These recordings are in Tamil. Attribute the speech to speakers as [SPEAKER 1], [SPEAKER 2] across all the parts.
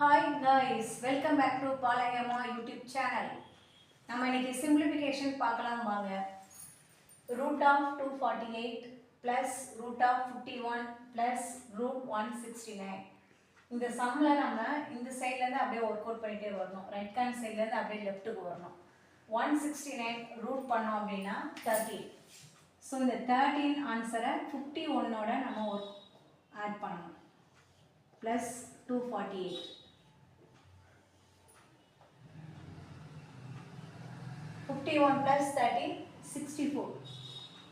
[SPEAKER 1] Hi guys welcome back to Palayamma YouTube channel நம்ம இன்னைக்கு சிம்பிளிஃபிகேஷன் பார்க்கலாம் வாங்க. Root of two forty eight plus root of fifty one plus root one sixty nine இந்த சம்மில் நம்ம இந்த சைட்லேருந்து அப்படியே ஒர்க் அவுட் பண்ணிகிட்டே வரணும். ரைட் ஹேண்ட் சைட்லேருந்து அப்படியே லெஃப்ட்டுக்கு வரணும். ஒன் சிக்ஸ்டி நைன் ரூட் பண்ணோம் அப்படின்னா தேர்ட்டி ஸோ இந்த தேர்ட்டின் ஆன்சரை ஃபிஃப்டி ஒன்னோட நம்ம ஒர்க் ஆட் பண்ணணும். Plus two forty eight fifty one plus thirty sixty four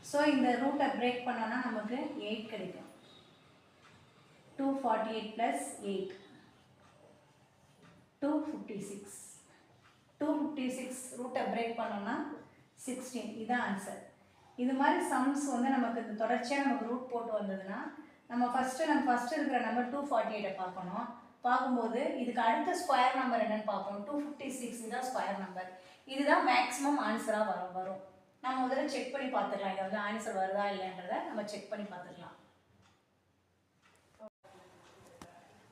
[SPEAKER 1] so இந்த ரூட்டை பிரேக் பண்ணோன்னா நமக்கு எயிட் கிடைக்கும். Two forty eight plus eight two fifty six two fifty six ரூட்டை பிரேக் பண்ணோன்னா சிக்ஸ்டீன் இதுதான் ஆன்சர் இது மாதிரி சம்ஸ் வந்து நமக்கு இந்த தொடர்ச்சியாக நமக்கு ரூட் போட்டு வந்ததுன்னா நம்ம ஃபஸ்ட்டு நம்ம ஃபஸ்ட்டு இருக்கிற நம்பர் டூ ஃபார்ட்டி எயிட்டை பார்க்கணும். பார்க்கும்போது இதுக்கு அடுத்த ஸ்கொயர் நம்பர் என்னன்னு பார்க்கணும் டூ ஃபிஃப்டி சிக்ஸ் தான் ஸ்கொயர் நம்பர் இதுதான் மேக்ஸிமம் ஆன்சராக வரும் வரும். நம்ம முதல்ல செக் பண்ணி பார்த்துக்கலாம் இது வந்து ஆன்சர் வருதா இல்லைன்றத நம்ம செக் பண்ணி பார்த்துக்கலாம்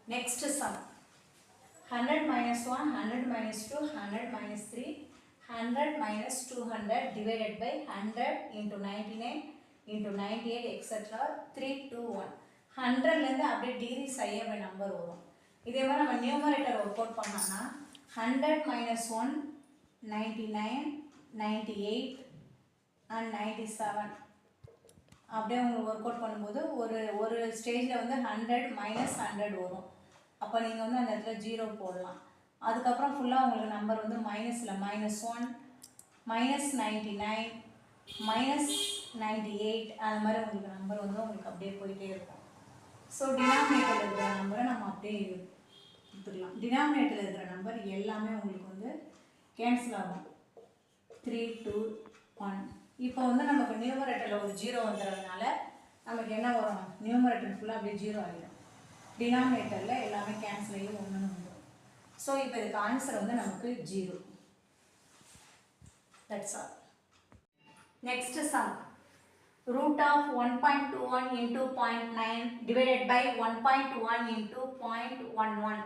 [SPEAKER 1] next sum hundred minus one hundred minus two hundred minus three hundred minus two hundred divided by hundred into ninety nine into ninety eight extra three two one ஹண்ட்ரட்லேருந்து அப்படியே டிகிரி ஐஎம்ஐ நம்பர் வரும். இதே மாதிரி நம்ம நியூமரேட்டர் ஒர்க் அவுட் பண்ணோம்னா hundred minus one ninety nine ninety eight and ninety seven அப்படியே உங்களுக்கு ஒர்க் அவுட் பண்ணும்போது ஒரு ஒரு ஸ்டேஜில் வந்து ஹண்ட்ரட் மைனஸ் ஹண்ட்ரட் வரும். அப்போ நீங்கள் வந்து அந்த இடத்துல ஜீரோ போடலாம். அதுக்கப்புறம் ஃபுல்லாக உங்களுக்கு நம்பர் வந்து மைனஸில் minus one minus ninety nine minus ninety eight அது மாதிரி உங்களுக்கு நம்பர் வந்து உங்களுக்கு அப்படியே போயிட்டே இருக்கும். ஸோ டினாமினேட்டர் இருக்கிற நம்பரை நம்ம அப்படியே கொடுத்துக்கலாம் டினாமினேட்டரில் இருக்கிற நம்பர் எல்லாமே உங்களுக்கு வந்து கேன்சல் ஆகும். த்ரீ டூ ஒன் இப்போ வந்து நமக்கு நியூமரேட்டரில் ஒரு ஜீரோ வந்துடுறதுனால நமக்கு என்ன வரும்? நியூமரேட்டர் ஃபுல்லாக அப்படியே ஜீரோ ஆகிடும் டினாமினேட்டரில் எல்லாமே கேன்சல் ஆகி ஒன்று வந்துடும் ஸோ இப்போ இதுக்கு ஆன்சர் வந்து நமக்கு zero that's all next sum root of 1.21 into 0.9 divided by 1.1 into 0.11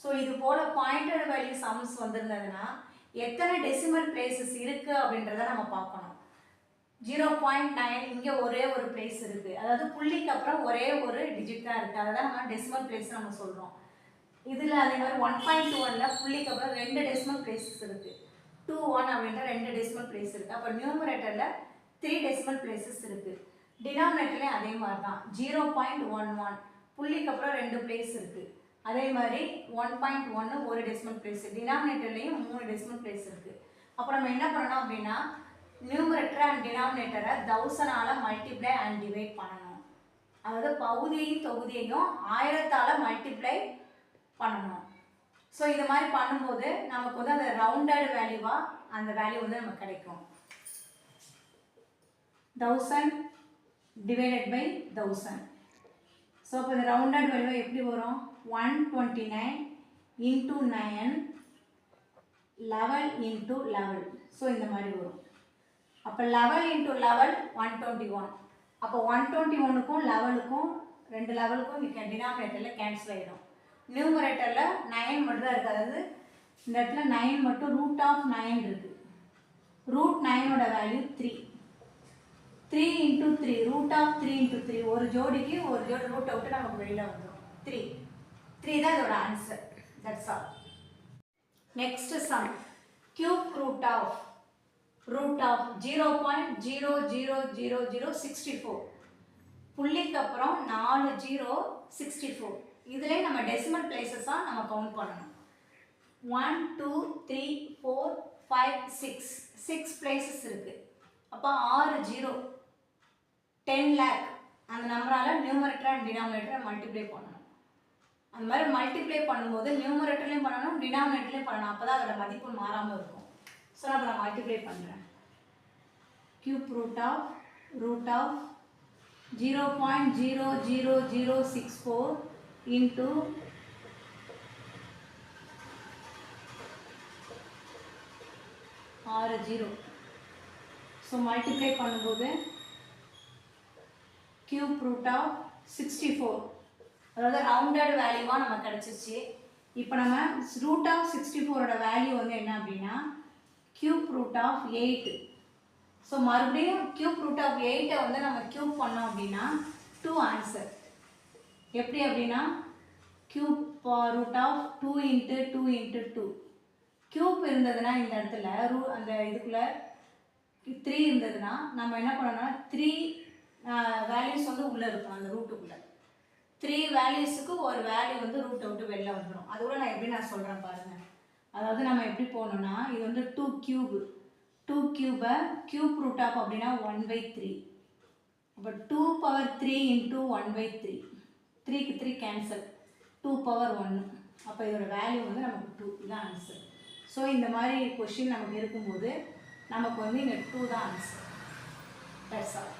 [SPEAKER 1] so இது போல் பாயிண்டட் வேல்யூ சம்ஸ் வந்திருந்ததுன்னா எத்தனை டெசிமல் பிளேசஸ் இருக்குது அப்படின்றத நம்ம பார்க்கணும். ஜீரோ பாயிண்ட் நைன் இங்கே ஒரே ஒரு பிளேஸ் இருக்குது அதாவது புள்ளிக்கு அப்புறம் ஒரே ஒரு டிஜிட் தான் இருக்குது அதை தான் நம்ம டெசிமல் பிளேஸ் நம்ம சொல்கிறோம் இதில் அதே மாதிரி ஒன் பாயிண்ட் டூ ஒனில் புள்ளிக்கு அப்புறம் ரெண்டு டெசிமல் பிளேசஸ் இருக்குது டூ ஒன் அப்படின்ற ரெண்டு டெசிமல் பிளேஸ் இருக்குது அப்புறம் நியூமரேட்டரில் த்ரீ டெசிமல் பிளேசஸ் இருக்குது டினாமினேட்டர்லேயும் அதே மாதிரி தான் ஜீரோ பாயிண்ட் ஒன் ஒன் புள்ளிக்கு அப்புறம் ரெண்டு பிளேஸ் இருக்குது அதே மாதிரி ஒன் பாயிண்ட் ஒன்று ஒரு டெசிமல் பிளேஸ் டினாமினேட்டர்லேயும் மூணு டெசிமல் பிளேஸ் இருக்குது அப்போ நம்ம என்ன பண்ணணும் அப்படின்னா நியூமரேட்டர் அண்ட் டினாமினேட்டரை தௌசண்டால் மல்டிப்ளை அண்ட் டிவைட் பண்ணணும். அதாவது பகுதியையும் தொகுதியையும் ஆயிரத்தால் மல்டிப்ளை பண்ணணும். ஸோ இது மாதிரி பண்ணும்போது நமக்கு வந்து அந்த ரவுண்டட் வேல்யூவாக அந்த வேல்யூ வந்து நமக்கு கிடைக்கும். Thousand divided by thousand so அப்போ இந்த ரவுண்டட் வேல்யூ எப்படி வரும்? One twenty nine into nine level into level so இந்த மாதிரி வரும். அப்போ level into level one twenty one அப்போ ஒன் டுவெண்ட்டி ஒனுக்கும் லெவலுக்கும் ரெண்டு லெவலுக்கும் இங்கே டினாமினேட்டரில் கேன்சல் ஆகிடும் நியூமரேட்டரில் நைன் மட்டும் தான் இருக்குது அதாவது இந்த இடத்துல நைன் மட்டும் ரூட் ஆஃப் நைன் இருக்குது root நைனோட value three three into three root of three into three ஒரு ஜோடிக்கு ஒரு ஜோடி ரூட் அவுட்டு நமக்கு வெளியில் வந்துடும் த்ரீ த்ரீ தான் இதோட answer that's all next sum cube root of root of zero point zero zero zero zero sixty four புள்ளிக்கு அப்புறம் நாலு ஜீரோ சிக்ஸ்டி ஃபோர் இதிலே நம்ம டெசிமல் பிளேசஸாக நம்ம கவுண்ட் பண்ணணும். One two three four five six six places இருக்குது அப்போ ஆறு ஜீரோ டென் லேக் அந்த நம்பரால் நியூமரேட்டர் அண்ட் டினாமினேட்டரை மல்டிப்ளை பண்ணணும். அந்த மாதிரி மல்டிப்ளை பண்ணும்போது நியூமரேட்டர்லையும் பண்ணணும் டினாமினேட்டர்லையும் பண்ணணும். அப்போ தான் அதோட மதிப்பு மாறாமல் இருக்கும். ஸோ நம்ம நான் மல்டிப்ளை பண்ணுறேன் cube root of root of zero point zero zero zero six four into ஆறு ஜீரோ ஸோ மல்டிப்ளை பண்ணும்போது cube root of sixty four அதாவது ரவுண்டட் வேல்யூவாக நம்ம கிடச்சிச்சு இப்போ நம்ம ரூட் ஆஃப் சிக்ஸ்டி ஃபோரோட வேல்யூ வந்து என்ன அப்படின்னா cube root of eight so மறுபடியும் கியூப் ரூட் ஆஃப் எயிட்டை வந்து நம்ம கியூப் பண்ணோம் அப்படின்னா டூ ஆன்சர் எப்படி அப்படின்னா cube root of two into two into two cube இருந்ததுன்னா இந்த இடத்துல ரூ அந்த இதுக்குள்ளே த்ரீ இருந்ததுன்னா நம்ம என்ன பண்ணோம்னா த்ரீ வேல்யூஸ் வந்து உள்ளே இருக்கும் அந்த ரூட்டுக்குள்ளே த்ரீ வேல்யூஸுக்கு ஒரு வேல்யூ வந்து ரூட்டை விட்டு வெளில வந்துடும் அது கூட நான் எப்படி நான் சொல்கிறேன் பாருங்கள் அதாவது நம்ம எப்படி போகணுன்னா இது வந்து டூ க்யூப் டூ க்யூபை க்யூப் ரூட் ஆஃப் அப்படின்னா ஒன் பை த்ரீ அப்போ two power three into one by three த்ரீக்கு த்ரீ கேன்சல் டூ பவர் ஒன்று அப்போ இதோட வேல்யூ வந்து நமக்கு டூ தான் ஆன்சர் ஸோ இந்த மாதிரி கொஷின் நமக்கு இருக்கும்போது நமக்கு வந்து இங்கே டூ தான் ஆன்சர் தட்ஸ் ஆல்